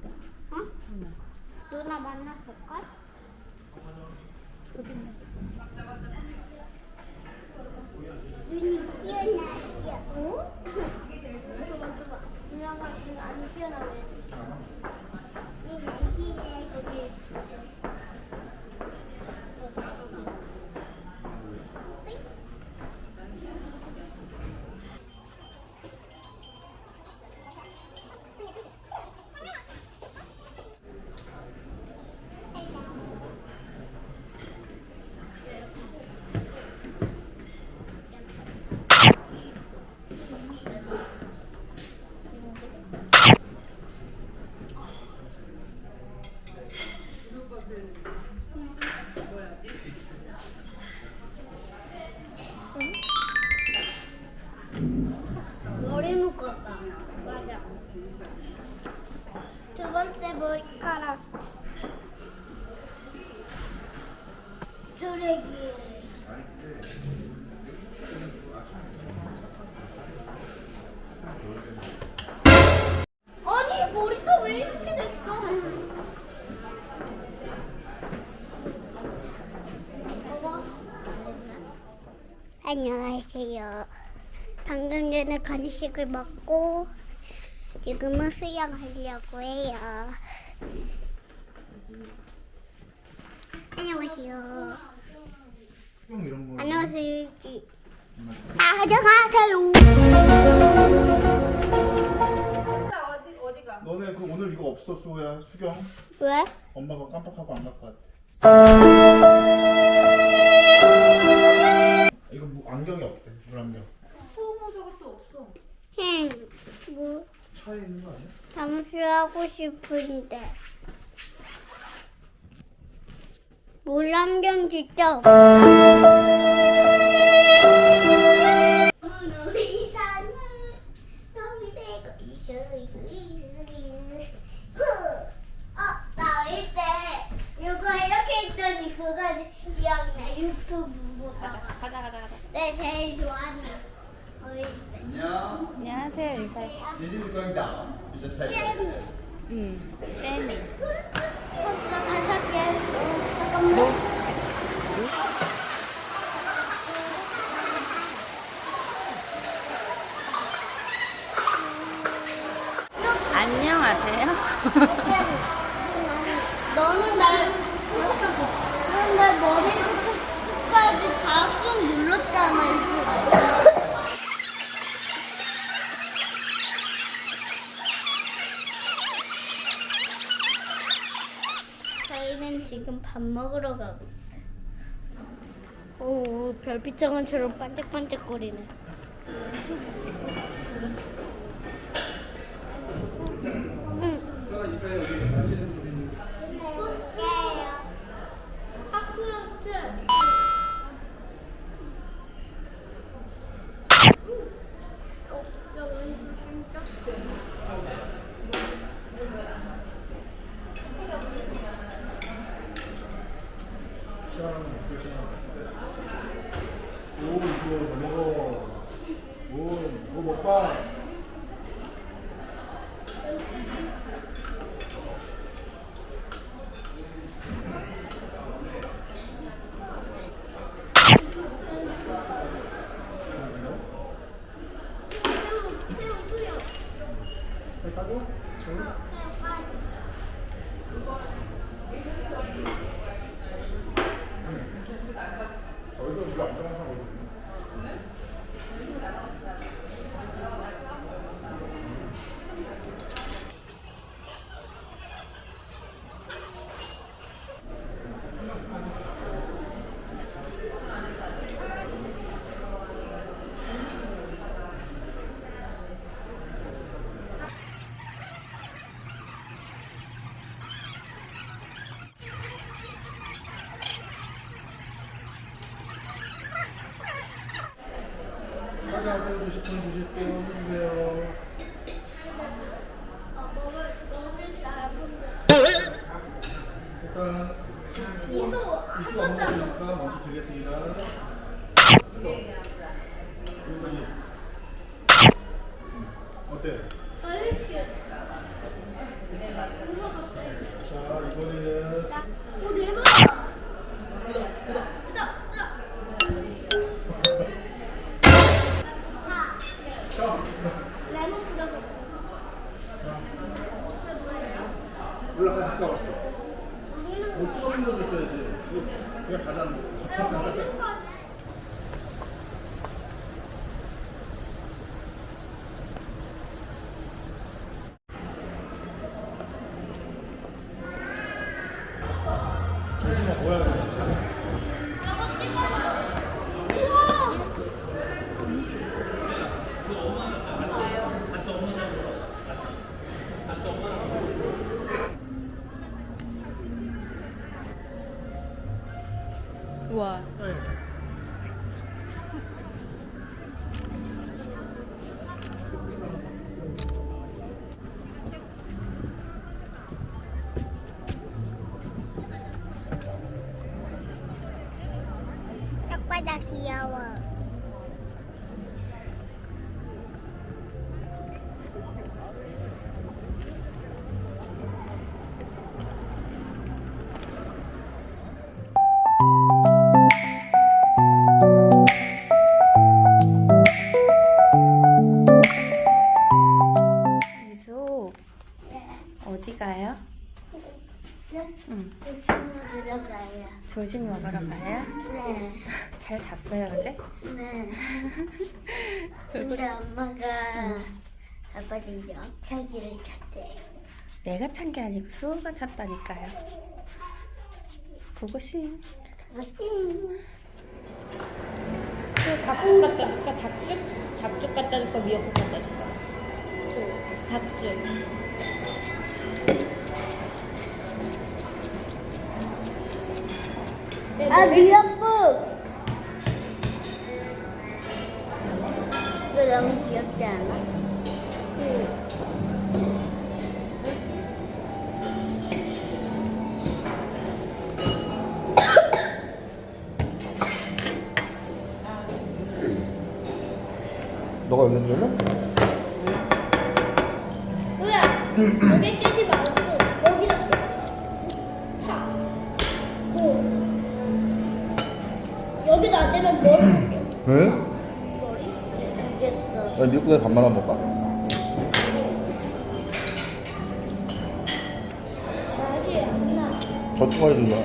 텐데. 어? 누나 누나 만났을걸? 저기 있네. 눈이 튀어나왔어. 어? 줘봐, 줘봐. 누나가 눈안 튀어나오 머리카락. 쓰레기. 아니 머리가 왜 이렇게 됐어? 안녕하세요. 방금 전에 간식을 먹고 지금은 수영하려고 해요. 안녕하세요. 형 이런 거. 안녕하세요. 아, 안녕하세요. 어디 어디가? 너네 그 오늘 이거 없어 수호야 수경. 왜? 엄마가 깜빡하고 안 갖고 왔대. 이거 무, 안경이 없대 물안경. 수호 저것도 없어. 차에 있는 거 아니야? 잠수 하고 싶은데. 물안경 진짜. 어, 나 어릴 때 이거 이렇게 했더니 그거 기억나 유튜브 보다가 가자 가자 가자. 내 제일 좋아하는 때 안녕. 안녕하세요 인사해. This is going down. You just press it. 잼 응. 제니. 다섯 개 잠깐만 안녕하세요. 너는 날 너는 날 머리부터 끝까지 다쏙 눌렀잖아 이거. 저희는 지금 밥 먹으러 가고 있어요. 오, 별빛 정원처럼 반짝반짝거리네. 오 이거 먹어. 오 이거 먹봐. 했다고? 얼굴 별로 안 좋아하는 거거든요. 분 일단 이수 이수 안 먹으니까 먼저 드리겠습니다. 뜨거. 여기까지. 어때? 레몬 뿌려서. 올라가 가까웠어. 뭐 찍어놓은 것도 있어야지. 그냥 가자. 우와. 떡바다 귀여워. 어디 가요? 응. 친구 들어가요. 조식 먹으러 가요? 네. 잘 잤어요 어제? 네. 근데 엄마가 아빠를 역차기를 쳤대요. 내가 찬 게 아니고 수호가 찼다니까요. 그것이 그것이 그 닭죽 갖다 줄까? 닭죽? 닭죽 갖다 줄까? 미역국 갖다 줄까? 닭죽. 아 미역국. 이거 너무 귀엽지 않아? 너가 여기 있는 뭐야? 여기 끼지 말 여기도 안 되면 머리. 왜? 머리? 알겠어. 야, 미역국에 밥 말아 먹을까? 맛이 안 나. 저 추가해 준다.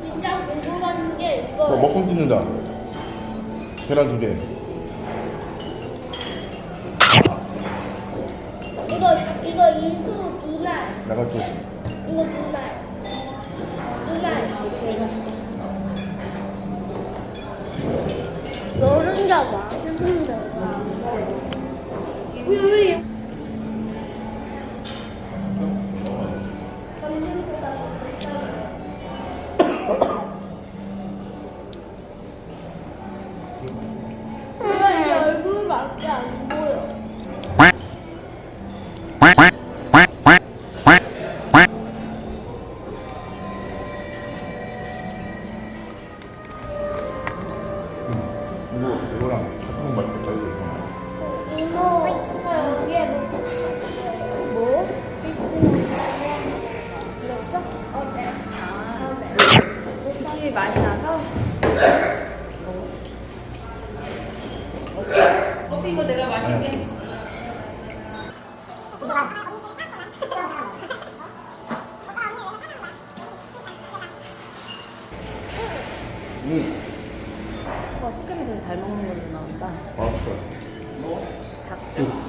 진짜 궁금한 게너 이거. 먹고 뜯는다. 계란 두 개. 이거 이거 이수 누나. 나가 또. 이거 누나. 제일 맛있게. 노른자 맛있는데. 왜 왜? 이거 이거랑 먹으면 맛있겠다 이거.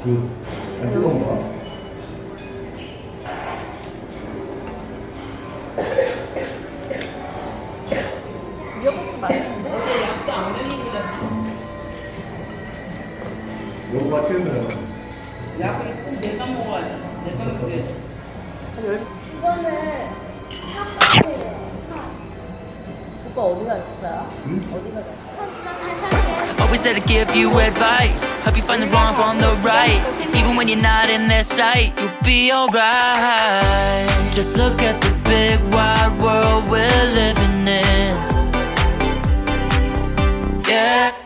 두. 두. 안 뜨거운 거야? 미역국 맛있는데? 어제 약도 안 먹이거든. 요거가 치우면 약을 꼭 내가 먹어야 돼. 내가 먹게. 열... 이거는 핫바트예요. 오빠 어디 가셨어요? 응? 어디 가셨어요? Always there to give you advice. Help you find the wrong from the right. Even when you're not in their sight, you'll be alright. Just look at the big wide world we're living in. Yeah.